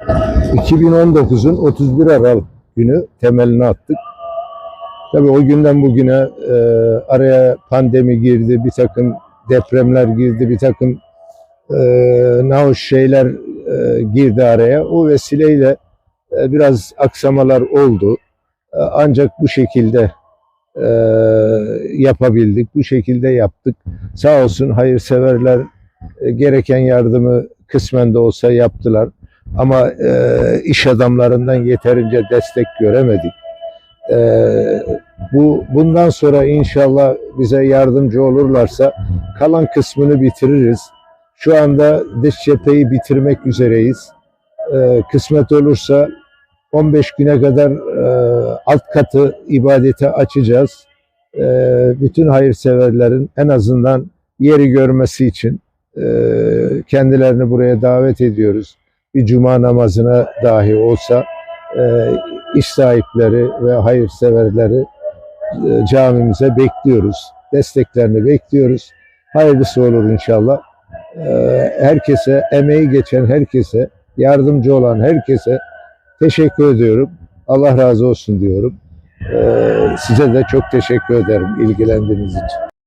2019'un 31 Aralık günü temelini attık. Tabii o günden bugüne e, araya pandemi girdi, bir takım depremler girdi, bir takım e, nahoş şeyler e, girdi araya. O vesileyle e, biraz aksamalar oldu. E, ancak bu şekilde e, yapabildik, bu şekilde yaptık. Sağ olsun hayırseverler e, gereken yardımı kısmen de olsa yaptılar. Ama e, iş adamlarından yeterince destek göremedik. E, bu bundan sonra inşallah bize yardımcı olurlarsa kalan kısmını bitiririz. Şu anda dış cepheyi bitirmek üzereyiz. E, kısmet olursa 15 güne kadar e, alt katı ibadete açacağız. E, bütün hayırseverlerin en azından yeri görmesi için e, kendilerini buraya davet ediyoruz. Bir cuma namazına dahi olsa e, iş sahipleri ve hayırseverleri e, camimize bekliyoruz. Desteklerini bekliyoruz. Hayırlısı olur inşallah. E, herkese, emeği geçen herkese, yardımcı olan herkese teşekkür ediyorum. Allah razı olsun diyorum. E, size de çok teşekkür ederim ilgilendiğiniz için.